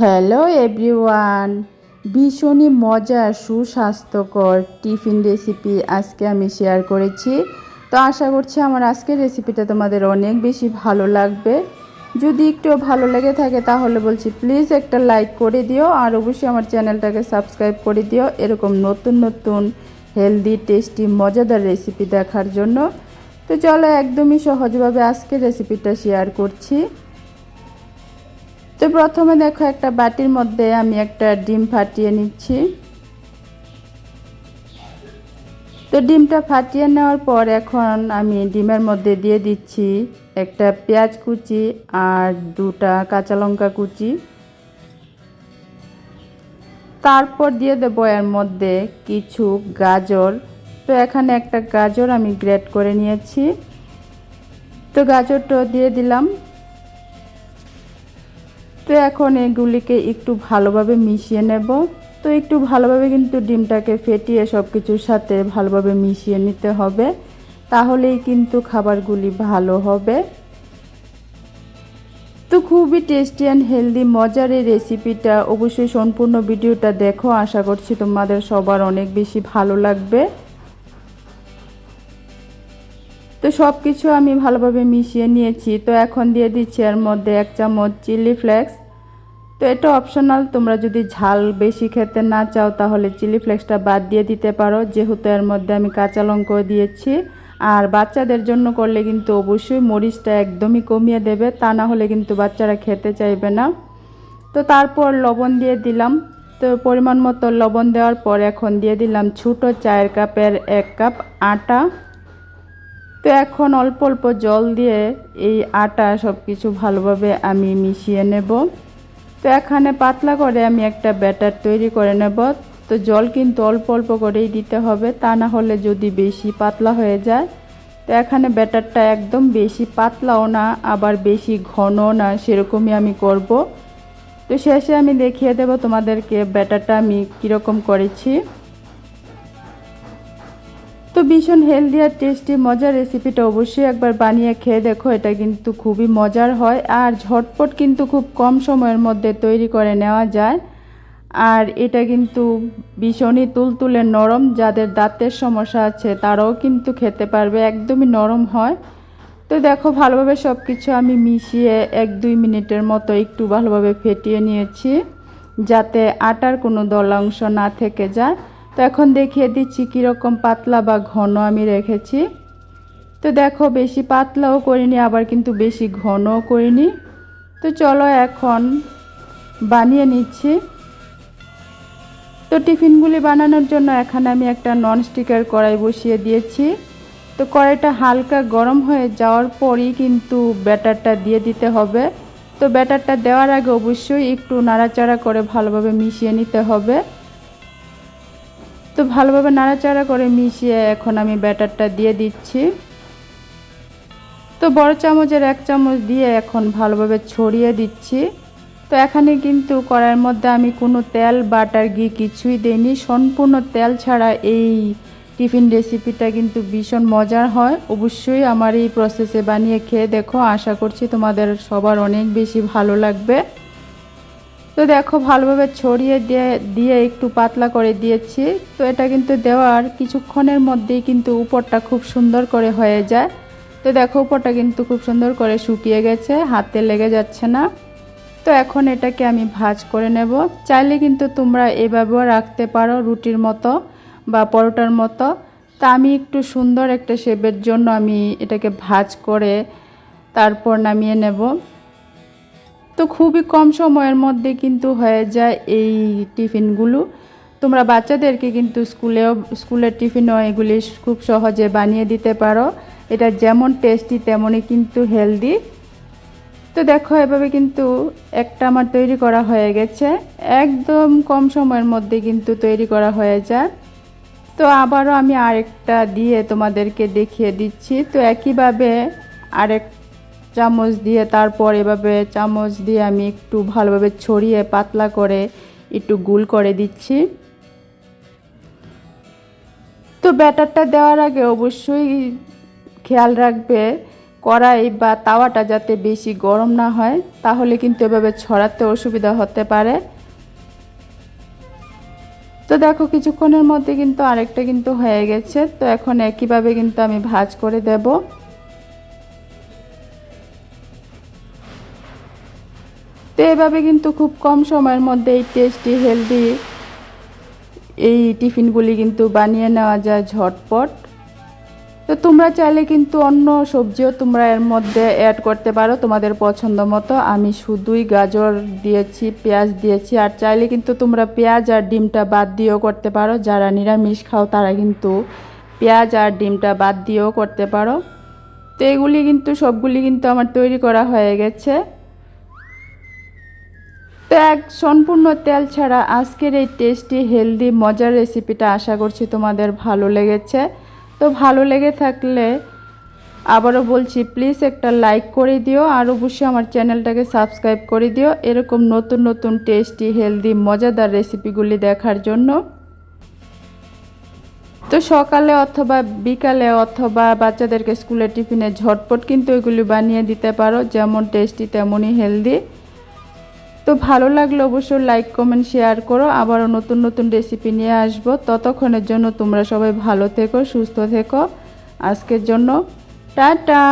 Hello everyone, ভীষণই মজার সুস্বাস্থ্যকর tiffin recipe আজকে আমি শেয়ার করেছি। তো আশা করছি আমার আজকের রেসিপিটা তোমাদের অনেক বেশি ভালো লাগবে। যদি একটু ভালো লেগে থাকে তাহলে বলছি প্লিজ একটা লাইক করে দিও আর অবশ্যই আমার চ্যানেলটাকে সাবস্ক্রাইব করে দিও এরকম নতুন নতুন হেলদি, টেস্টি, মজাদার রেসিপি দেখার জন্য। তো চলো একদমই সহজভাবে আজকের রেসিপিটা শেয়ার করছি। তো প্রথমে দেখো একটা বাটির মধ্যে আমি একটা ডিম ফাটিয়ে নিচ্ছি। তো ডিমটা ফাটিয়ে নেওয়ার পর এখন আমি ডিমের মধ্যে দিয়ে দিচ্ছি একটা পেঁয়াজ কুচি আর দুটা কাঁচা লঙ্কা কুচি। তারপর দিয়ে দেবো এর মধ্যে কিছু গাজর। তো এখানে একটা গাজর আমি গ্রেট করে নিয়েছি। তো গাজরটা দিয়ে দিলাম। তো এখন এগুলিকে একটু ভালোভাবে মিশিয়ে নেব। তো একটু ভালোভাবে কিন্তু ডিমটাকে ফেটিয়ে সব কিছুর সাথে ভালোভাবে মিশিয়ে নিতে হবে। তাহলেই কিন্তু খাবারগুলি ভালো হবে। তো খুবই টেস্টি অ্যান্ড হেলদি মজার এই রেসিপিটা অবশ্যই সম্পূর্ণ ভিডিওটা দেখো। আশা করছি তোমাদের সবার অনেক বেশি ভালো লাগবে। তো সব কিছু আমি ভালোভাবে মিশিয়ে নিয়েছি। তো এখন দিয়ে দিচ্ছি এর মধ্যে এক চামচ চিলি ফ্লেক্স। তো এটা অপশনাল তোমরা যদি ঝাল বেশি খেতে না চাও তাহলে চিলি ফ্লেক্সটা বাদ দিয়ে দিতে পারো। যেহেতু এর মধ্যে আমি কাঁচা লঙ্কা দিয়েছি। আর বাচ্চাদের জন্য করলে কিন্তু অবশ্যই মরিচটা একদমই কমিয়ে দেবে, তা না হলে কিন্তু বাচ্চারা খেতে চাইবে না। তো তারপর লবণ দিয়ে দিলাম। তো পরিমাণ মতো লবণ দেওয়ার পর এখন দিয়ে দিলাম ছোটো চায়ের কাপের এক কাপ আটা। তো এখন অল্প অল্প জল দিয়ে এই আটা সব কিছু ভালোভাবে আমি মিশিয়ে নেব। তো এখানে পাতলা করে আমি একটা ব্যাটার তৈরি করে নেব। তো জল কিন্তু অল্প অল্প করেই দিতে হবে, তা না হলে যদি বেশি পাতলা হয়ে যায়। তো এখানে ব্যাটারটা একদম বেশি পাতলাও না, আবার বেশি ঘন না, সেরকমই আমি করব। তো শেষে আমি দেখিয়ে দেব তোমাদেরকে ব্যাটারটা আমি কীরকম করেছি। ভীষণ হেলদি আর টেস্টি মজার রেসিপিটা অবশ্যই একবার বানিয়ে খেয়ে দেখো, এটা কিন্তু খুবই মজার হয় আর ঝটপট কিন্তু খুব কম সময়ের মধ্যে তৈরি করে নেওয়া যায়। আর এটা কিন্তু ভীষণই তুলতুলে নরম, যাদের দাঁতের সমস্যা আছে তারাও কিন্তু খেতে পারবে, একদমই নরম হয়। তো দেখো, ভালোভাবে সব কিছু আমি মিশিয়ে এক দুই মিনিটের মতো একটু ভালোভাবে ফেটিয়ে নিয়েছি, যাতে আটার কোনো দলাংশ না থেকে যায়। তো এখন দেখিয়ে দিচ্ছি কীরকম পাতলা বা ঘন আমি রেখেছি। তো দেখো বেশি পাতলাও করিনি, আবার কিন্তু বেশি ঘনও করিনি। তো চলো এখন বানিয়ে নিচ্ছি। তো টিফিনগুলি বানানোর জন্য এখানে আমি একটা ননস্টিকের কড়াই বসিয়ে দিয়েছি। তো কড়াইটা হালকা গরম হয়ে যাওয়ার পরই কিন্তু ব্যাটারটা দিয়ে দিতে হবে। তো ব্যাটারটা দেওয়ার আগে অবশ্যই একটু নাড়াচাড়া করে ভালোভাবে মিশিয়ে নিতে হবে। তো ভালোভাবে নাড়াচাড়া করে মিশিয়ে এখন আমি ব্যাটারটা দিয়ে দিচ্ছি। তো বড় চামচের এক চামচ দিয়ে এখন ভালোভাবে ছড়িয়ে দিচ্ছি। তো এখানে কিন্তু কড়াইয়ের মধ্যে আমি কোনো তেল, বাটার, ঘি কিছুই দিইনি। সম্পূর্ণ তেল ছাড়া এই টিফিন রেসিপিটা কিন্তু ভীষণ মজার হয়। অবশ্যই আমার এই প্রসেসে বানিয়ে খেয়ে দেখো। আশা করছি তোমাদের সবার অনেক বেশি ভালো লাগবে। তো দেখো ভালোভাবে ছড়িয়ে দিয়ে দিয়ে একটু পাতলা করে দিয়েছি। তো এটা কিন্তু দেওয়ার কিছুক্ষণের মধ্যেই কিন্তু উপরটা খুব সুন্দর করে হয়ে যায়। তো দেখো উপরটা কিন্তু খুব সুন্দর করে শুকিয়ে গেছে, হাতে লেগে যাচ্ছে না। তো এখন এটাকে আমি ভাজ করে নেব। চাইলে কিন্তু তোমরা এভাবেও রাখতে পারো রুটির মতো বা পরোটার মতো। তা আমি একটু সুন্দর একটা শেপের জন্য আমি এটাকে ভাজ করে তারপর নামিয়ে নেব। তো খুবই কম সময়ের মধ্যে কিন্তু হয়ে যায় এই টিফিনগুলো। তোমরা বাচ্চাদেরকে কিন্তু স্কুলেও, স্কুলের টিফিনও এগুলি খুব সহজে বানিয়ে দিতে পারো। এটা যেমন টেস্টি তেমনই কিন্তু হেলদি তো দেখো, এভাবে কিন্তু একটা আমার তৈরি করা হয়ে গেছে। একদম কম সময়ের মধ্যে কিন্তু তৈরি করা হয়ে যায়। তো আবারও আমি আরেকটা দিয়ে তোমাদেরকে দেখিয়ে দিচ্ছি। তো একইভাবে আরেক চামচ দিয়ে তারপর এভাবে চামচ দিয়ে আমি একটু ভালোভাবে ছড়িয়ে পাতলা করে একটু গুল করে দিচ্ছি। তো ব্যাটারটা দেওয়ার আগে অবশ্যই খেয়াল রাখবে, কড়াই বা তাওয়াটা যাতে বেশি গরম না হয়, তাহলে কিন্তু এভাবে ছড়াতে অসুবিধা হতে পারে। তো দেখো কিছুক্ষণের মধ্যে কিন্তু আরেকটা কিন্তু হয়ে গেছে, তো এখন একইভাবে কিন্তু আমি ভাজ করে দেব। তো এভাবে কিন্তু খুব কম সময়ের মধ্যে এই টেস্টি হেলদি এই টিফিনগুলি কিন্তু বানিয়ে নেওয়া যায় ঝটপট। তো তোমরা চাইলে কিন্তু অন্য সবজিও তোমরা এর মধ্যে অ্যাড করতে পারো তোমাদের পছন্দ মতো। আমি শুধুই গাজর দিয়েছি, পেঁয়াজ দিয়েছি, আর চাইলে কিন্তু তোমরা পেঁয়াজ আর ডিমটা বাদ দিয়েও করতে পারো। যারা নিরামিষ খাও তারা কিন্তু পেঁয়াজ আর ডিমটা বাদ দিয়েও করতে পারো। তো এগুলি কিন্তু সবগুলি কিন্তু আমার তৈরি করা হয়ে গেছে। তো এক সম্পূর্ণ তেল ছাড়া আজকের এই টেস্টি হেলদি মজার রেসিপিটা আশা করছি তোমাদের ভালো লেগেছে। তো ভালো লেগে থাকলে আবারও বলছি প্লিজ একটা লাইক করে দিও আর অবশ্যই আমার চ্যানেলটাকে সাবস্ক্রাইব করে দিও এরকম নতুন নতুন টেস্টি হেলদি মজাদার রেসিপিগুলি দেখার জন্য। তো সকালে অথবা বিকালে অথবা বাচ্চাদেরকে স্কুলের টিফিনে ঝটপট কিন্তু এগুলি বানিয়ে দিতে পারো, যেমন টেস্টি তেমনই হেলদি তো ভালো লাগলে অবশ্যই লাইক কমেন্ট শেয়ার করো। আবারও নতুন নতুন রেসিপি নিয়ে আসব। ততক্ষণের জন্য তোমরা সবাই ভালো থেকো, সুস্থ থেকো। আজকের জন্য টাটা!